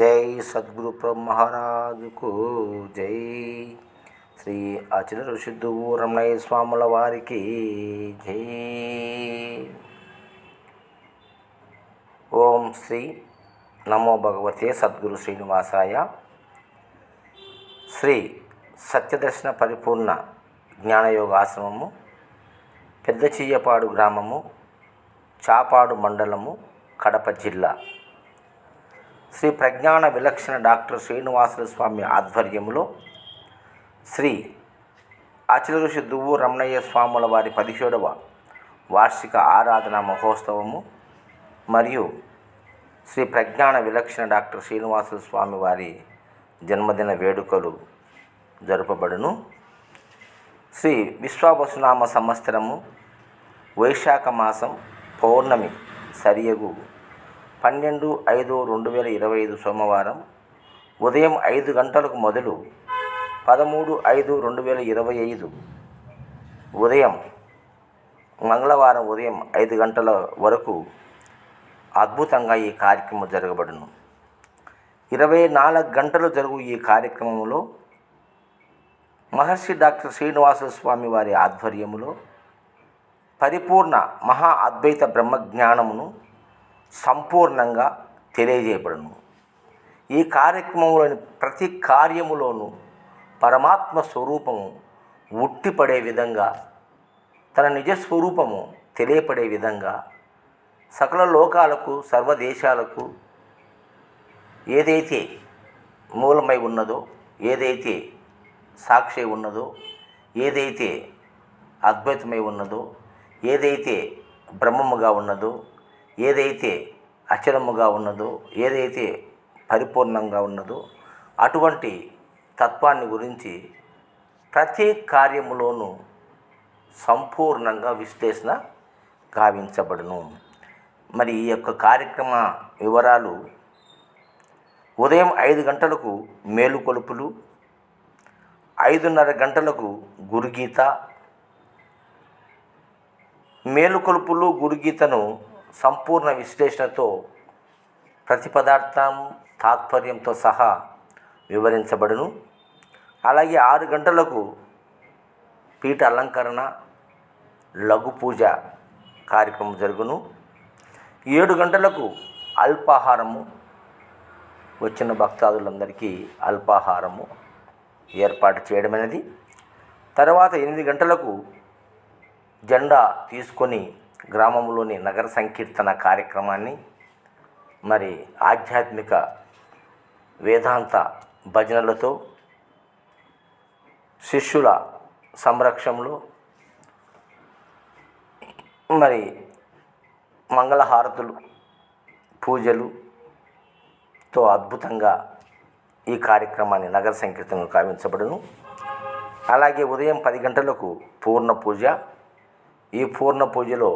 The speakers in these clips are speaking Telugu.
జై సద్గురు బ్రహ్మ మహారాజుకు జై. శ్రీ అచల ఋషిద్దు రమణయ్య స్వాముల వారికి జై. ఓం శ్రీ నమో భగవతే సద్గురు శ్రీనివాసాయ. శ్రీ సత్యదర్శన పరిపూర్ణ జ్ఞానయోగ ఆశ్రమము పెద్ద చీయపాడు గ్రామము చాపాడు మండలము కడప జిల్లా. శ్రీ ప్రజ్ఞాన విలక్షణ డాక్టర్ శ్రీనివాసుల స్వామి ఆధ్వర్యంలో శ్రీ అచల ఋషి దువ్వు రమణయ్య స్వాముల వారి పదిహేడవ వార్షిక ఆరాధన మహోత్సవము మరియు శ్రీ ప్రజ్ఞాన విలక్షణ డాక్టర్ శ్రీనివాసుల స్వామి వారి జన్మదిన వేడుకలు జరుపబడును. శ్రీ విశ్వావసునామ సంవత్సరము వైశాఖ మాసం పౌర్ణమి సరియగు పన్నెండు ఐదు రెండు వేల ఇరవై ఐదు సోమవారం ఉదయం ఐదు గంటలకు మొదలు పదమూడు ఐదు రెండు వేల ఇరవై ఐదు ఉదయం మంగళవారం ఉదయం ఐదు గంటల వరకు అద్భుతంగా ఈ కార్యక్రమం జరగబడును. ఇరవై నాలుగు గంటలు జరుగు ఈ కార్యక్రమంలో మహర్షి డాక్టర్ శ్రీనివాస స్వామి వారి ఆధ్వర్యములో పరిపూర్ణ మహా అద్వైత బ్రహ్మజ్ఞానమును సంపూర్ణంగా తెలియజేయబడును. ఈ కార్యక్రమంలోని ప్రతి కార్యములోనూ పరమాత్మ స్వరూపము ఉట్టిపడే విధంగా తన నిజ స్వరూపము తెలియపడే విధంగా సకల లోకాలకు సర్వదేశాలకు ఏదైతే మూలమై ఉన్నదో ఏదైతే సాక్షి ఉన్నదో ఏదైతే అద్వైతమై ఉన్నదో ఏదైతే బ్రహ్మముగా ఉన్నదో ఏదైతే అచలముగా ఉన్నదో ఏదైతే పరిపూర్ణంగా ఉన్నదో అటువంటి తత్వాన్ని గురించి ప్రతి కార్యములోనూ సంపూర్ణంగా విశ్లేషణ గావించబడును. మరి ఈ యొక్క కార్యక్రమ వివరాలు ఉదయం ఐదు గంటలకు మేలుకొలుపులు ఐదున్నర గంటలకు గురుగీత. మేలుకొలుపులు గురుగీతను సంపూర్ణ విశ్లేషణతో ప్రతి పదార్థం తాత్పర్యంతో సహా వివరించబడును. అలాగే ఆరు గంటలకు పీఠ అలంకరణ లఘు పూజ కార్యక్రమం జరుగును. ఏడు గంటలకు అల్పాహారము. వచ్చిన భక్తాదులందరికీ అల్పాహారము ఏర్పాటు చేయడమైనది. తర్వాత ఎనిమిది గంటలకు జెండా తీసుకొని గ్రామంలోని నగర సంకీర్తన కార్యక్రమాన్ని మరి ఆధ్యాత్మిక వేదాంత భజనలతో శిష్యుల సంరక్షణలో మరి మంగళహారతులు పూజలుతో అద్భుతంగా ఈ కార్యక్రమాన్ని నగర సంకీర్తనలు కావించబడును. అలాగే ఉదయం పది గంటలకు పూర్ణ పూజ ఈ పూర్ణ పూజలో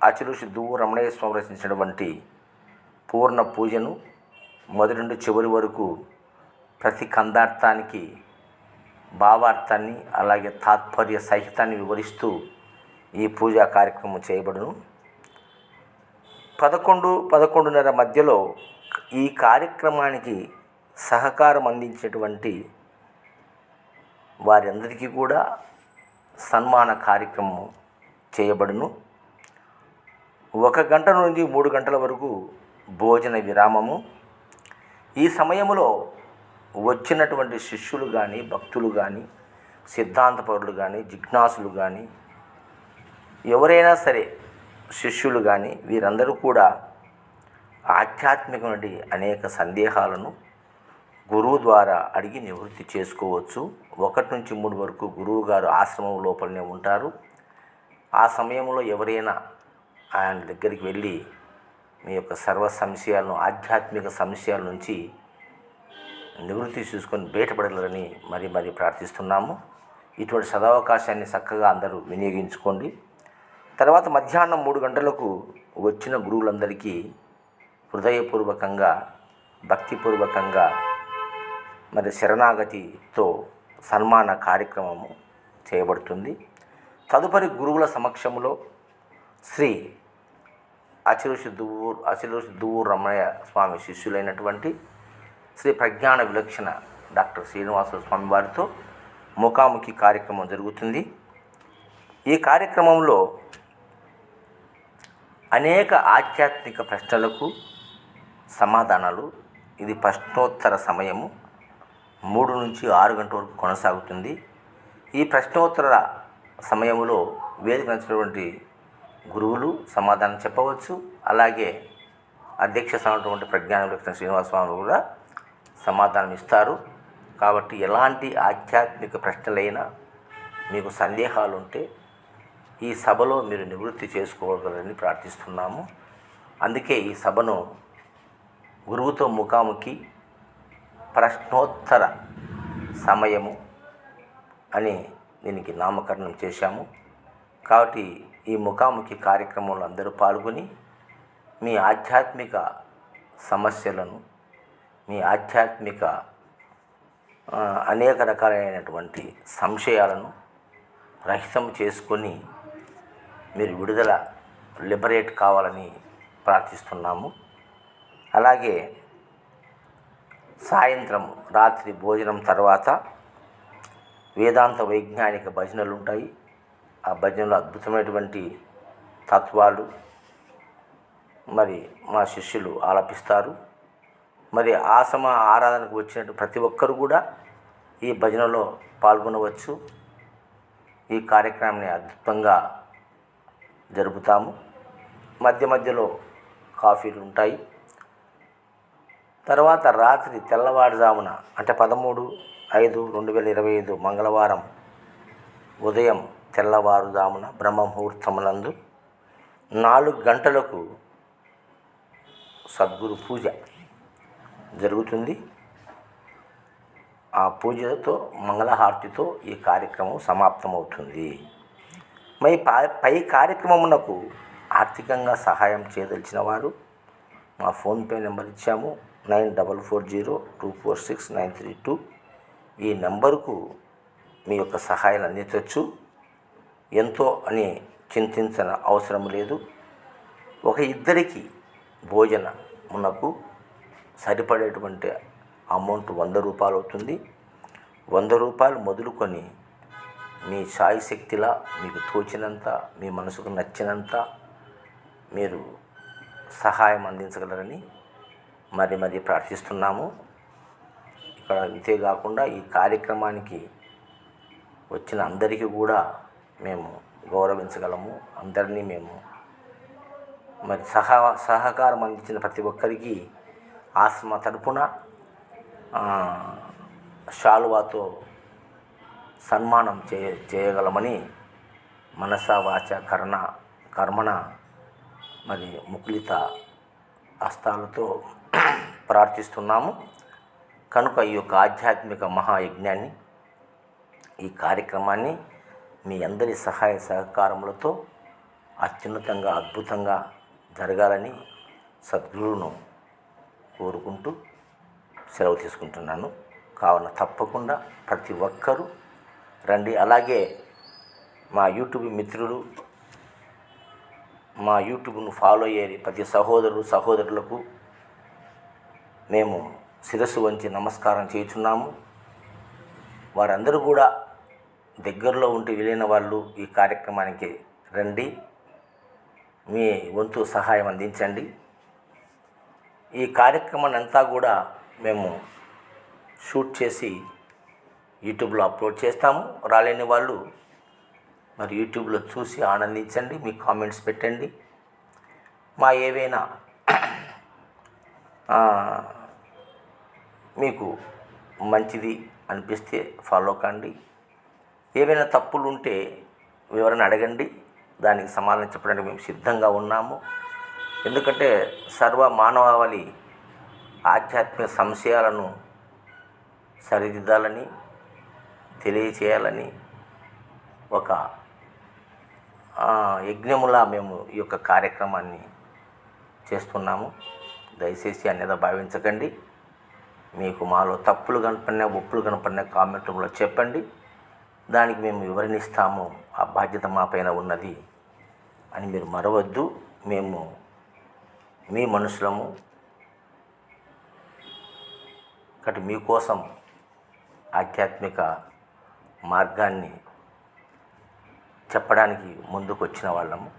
అచిరుషి దువ్వు రమణయ్య స్వామి రచించినటువంటి పూర్ణ పూజను మొదటి నుండి చివరి వరకు ప్రతి కందార్థానికి భావార్థాన్ని అలాగే తాత్పర్య సహితాన్ని వివరిస్తూ ఈ పూజా కార్యక్రమం చేయబడును. పదకొండు పదకొండున్నర మధ్యలో ఈ కార్యక్రమానికి సహకారం అందించేటువంటి వారందరికీ కూడా సన్మాన కార్యక్రమం చేయబడును. ఒక గంట నుండి మూడు గంటల వరకు భోజన విరామము. ఈ సమయంలో వచ్చినటువంటి శిష్యులు కానీ భక్తులు కానీ సిద్ధాంతపరులు కానీ జిజ్ఞాసులు కానీ ఎవరైనా సరే శిష్యులు కానీ వీరందరూ కూడా ఆధ్యాత్మికమైన అనేక సందేహాలను గురువు ద్వారా అడిగి నివృత్తి చేసుకోవచ్చు. ఒకటి నుంచి మూడు వరకు గురువు గారు ఆశ్రమం లోపలనే ఉంటారు. ఆ సమయంలో ఎవరైనా ఆయన దగ్గరికి వెళ్ళి మీ యొక్క సర్వ సంశయాలను ఆధ్యాత్మిక సంశయాల నుంచి నివృత్తి చూసుకొని బయటపడగలరని మరి మరి ప్రార్థిస్తున్నాము. ఇటువంటి సదవకాశాన్ని చక్కగా అందరూ వినియోగించుకోండి. తర్వాత మధ్యాహ్నం మూడు గంటలకు వచ్చిన గురువులందరికీ హృదయపూర్వకంగా భక్తిపూర్వకంగా మరి శరణాగతితో సన్మాన కార్యక్రమము చేయబడుతుంది. తదుపరి గురువుల సమక్షంలో శ్రీ అచిరుషి దువ్వూరు అచిరుషి దువ్వూరు రమణయ్య స్వామి శిష్యులైనటువంటి శ్రీ ప్రజ్ఞాన విలక్షణ డాక్టర్ శ్రీనివాస స్వామి వారితో ముఖాముఖి కార్యక్రమం జరుగుతుంది. ఈ కార్యక్రమంలో అనేక ఆధ్యాత్మిక ప్రశ్నలకు సమాధానాలు ఇది ప్రశ్నోత్తర సమయము మూడు నుంచి ఆరు గంటల వరకు కొనసాగుతుంది. ఈ ప్రశ్నోత్తర సమయంలో వేదిక నచ్చినటువంటి గురువులు సమాధానం చెప్పవచ్చు. అలాగే అధ్యక్ష స్థానటువంటి ప్రజ్ఞాన విలక్షణ శ్రీనివాసస్వామి కూడా సమాధానం ఇస్తారు. కాబట్టి ఎలాంటి ఆధ్యాత్మిక ప్రశ్నలైనా మీకు సందేహాలు ఉంటే ఈ సభలో మీరు నివృత్తి చేసుకోగలరని ప్రార్థిస్తున్నాము. అందుకే ఈ సభను గురువుతో ముఖాముఖి ప్రశ్నోత్తర సమయము అని దీనికి నామకరణం చేశాము. కాబట్టి ఈ ముఖాముఖి కార్యక్రమంలో అందరూ పాల్గొని మీ ఆధ్యాత్మిక సమస్యలను మీ ఆధ్యాత్మిక అనేక రకాలైనటువంటి సంశయాలను రహితం చేసుకొని మీరు విడుదల లిబరేట్ కావాలని ప్రార్థిస్తున్నాము. అలాగే సాయంత్రం రాత్రి భోజనం తర్వాత వేదాంత వైజ్ఞానిక భజనలు ఉంటాయి ఆ భజనలో అద్భుతమైనటువంటి తత్వాలు మరి మా శిష్యులు ఆలపిస్తారు. మరి ఆసమ ఆరాధనకు వచ్చినట్టు ప్రతి ఒక్కరు కూడా ఈ భజనలో పాల్గొనవచ్చు. ఈ కార్యక్రమాన్ని అద్భుతంగా జరుపుతాము. మధ్య మధ్యలో కాఫీలు ఉంటాయి తర్వాత రాత్రి తెల్లవారుజామున అంటే పదమూడు ఐదు రెండు వేల ఇరవై ఐదు మంగళవారం ఉదయం తెల్లవారుజామున బ్రహ్మముహూర్తమునందు నాలుగు గంటలకు సద్గురు పూజ జరుగుతుంది. ఆ పూజతో మంగళహారతితో ఈ కార్యక్రమం సమాప్తమవుతుంది. మరి పై కార్యక్రమమునకు ఆర్థికంగా సహాయం చేయదలిచిన వారు మా ఫోన్పే నెంబర్ ఇచ్చాము. Nine double four zero two four six nine three two ఈ నెంబరుకు మీ యొక్క సహాయాన్ని అందించవచ్చు. ఎంతో అని చింతించిన అవసరం లేదు. ఒక ఇద్దరికి భోజనమునకు సరిపడేటువంటి అమౌంట్ వంద రూపాయలు అవుతుంది. వంద రూపాయలు మొదలుకొని మీ సాయి శక్తిలా మీకు తోచినంత మీ మనసుకు నచ్చినంత మీరు సహాయం అందించగలరని మరి మరి ప్రార్థిస్తున్నాము. ఇక్కడ అంతేకాకుండా ఈ కార్యక్రమానికి వచ్చిన అందరికీ కూడా మేము గౌరవించగలము. అందరినీ మేము మరి సహా సహకారం అందించిన ప్రతి ఒక్కరికి ఆశ్రమ తరపున షాలువాతో శాలువాతో సన్మానం చే చేయగలమని మనస వాచ కర్ణ కర్మణ మరి ముకులిత హస్తాలతో ప్రార్థిస్తున్నాము. కనుక ఈ యొక్క ఆధ్యాత్మిక మహాయజ్ఞాన్ని ఈ కార్యక్రమాన్ని మీ అందరి సహాయ సహకారములతో అత్యున్నతంగా అద్భుతంగా జరగాలని సద్గురువును కోరుకుంటూ సెలవు తీసుకుంటున్నాను. కావున తప్పకుండా ప్రతి ఒక్కరూ రండి. అలాగే మా యూట్యూబ్ మిత్రులు మా యూట్యూబ్ను ఫాలో అయ్యే ప్రతి సహోదరులు సహోదరులకు మేము శిరస్సు వంచి నమస్కారం చేయుచున్నాము. వారందరూ కూడా దగ్గరలో ఉంటే వెళ్ళిన వాళ్ళు ఈ కార్యక్రమానికి రండి. మీ వంతు సహాయం అందించండి. ఈ కార్యక్రమాన్ని అంతా కూడా మేము షూట్ చేసి యూట్యూబ్లో అప్లోడ్ చేస్తాము. రాలేని వాళ్ళు మరి యూట్యూబ్లో చూసి ఆనందించండి. మీ కామెంట్స్ పెట్టండి. మా ఏవైనా మీకు మంచిది అనిపిస్తే ఫాలో కండి. ఏవైనా తప్పులు ఉంటే వివరణ అడగండి. దానికి సమాధానం చెప్పడానికి మేము సిద్ధంగా ఉన్నాము. ఎందుకంటే సర్వ మానవావళి ఆధ్యాత్మిక సంశయాలను సరిదిద్దాలని తెలియచేయాలని ఒక యజ్ఞములా మేము ఈ యొక్క కార్యక్రమాన్ని చేస్తున్నాము. దయచేసి అన్యదా భావించకండి. మీకు మాలో తప్పులు కనపడినా ఒప్పులు కనపడినా కామెంట్ రూమ్లో చెప్పండి. దానికి మేము వివరణిస్తాము. ఆ బాధ్యత మా పైన ఉన్నది అని మీరు మరవద్దు. మేము మీ మనుషులము. కాబట్టి మీకోసం ఆధ్యాత్మిక మార్గాన్ని చెప్పడానికి ముందుకు వచ్చిన వాళ్ళము.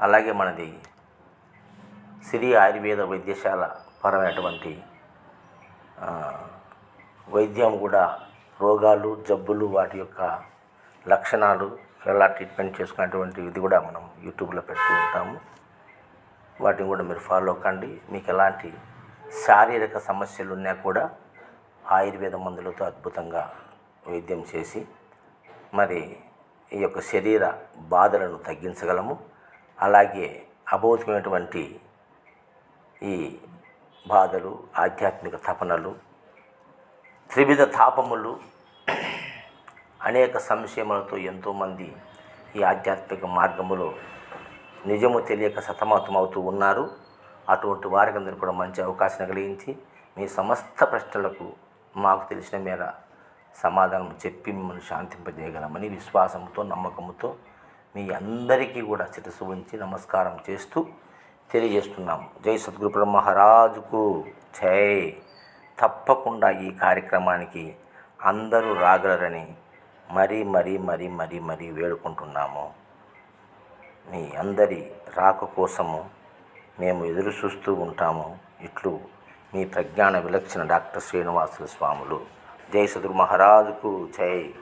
అలాగే మనది సిరి ఆయుర్వేద వైద్యశాల పరమైనటువంటి వైద్యం కూడా రోగాలు జబ్బులు వాటి యొక్క లక్షణాలు ఎలా ట్రీట్మెంట్ చేసుకునేటువంటి ఇది కూడా మనం యూట్యూబ్లో పెడుతూ ఉంటాము. వాటిని కూడా మీరు ఫాలో కండి. మీకు ఎలాంటి శారీరక సమస్యలు ఉన్నా కూడా ఆయుర్వేద మందులతో అద్భుతంగా వైద్యం చేసి మరి ఈ యొక్క శరీర బాధలను తగ్గించగలము. అలాగే అభౌతికమైనటువంటి ఈ బాధలు ఆధ్యాత్మిక తపనలు త్రివిధ తాపములు అనేక సంశయములతో ఎంతోమంది ఈ ఆధ్యాత్మిక మార్గములో నిజము తెలియక సతమతమవుతూ ఉన్నారు. అటువంటి వారికి అందరూ కూడా మంచి అవకాశం కలిగించి మీ సమస్త ప్రశ్నలకు మాకు తెలిసిన మేర సమాధానం చెప్పి మిమ్మల్ని శాంతింపజేయగలమని విశ్వాసంతో నమ్మకంతో మీ అందరికీ కూడా శిరస్సు ఉంచి నమస్కారం చేస్తూ తెలియజేస్తున్నాము. జై సద్గురు మహారాజుకు జై. తప్పకుండా ఈ కార్యక్రమానికి అందరూ రాగలరని మరీ మరీ మరీ మరీ మరీ వేడుకుంటున్నాము. మీ అందరి రాక కోసము మేము ఎదురు చూస్తూ ఉంటాము. ఇట్లు మీ ప్రజ్ఞాన విలక్షణ డాక్టర్ శ్రీనివాసుల స్వాములు. జై సదురు మహారాజుకు జై.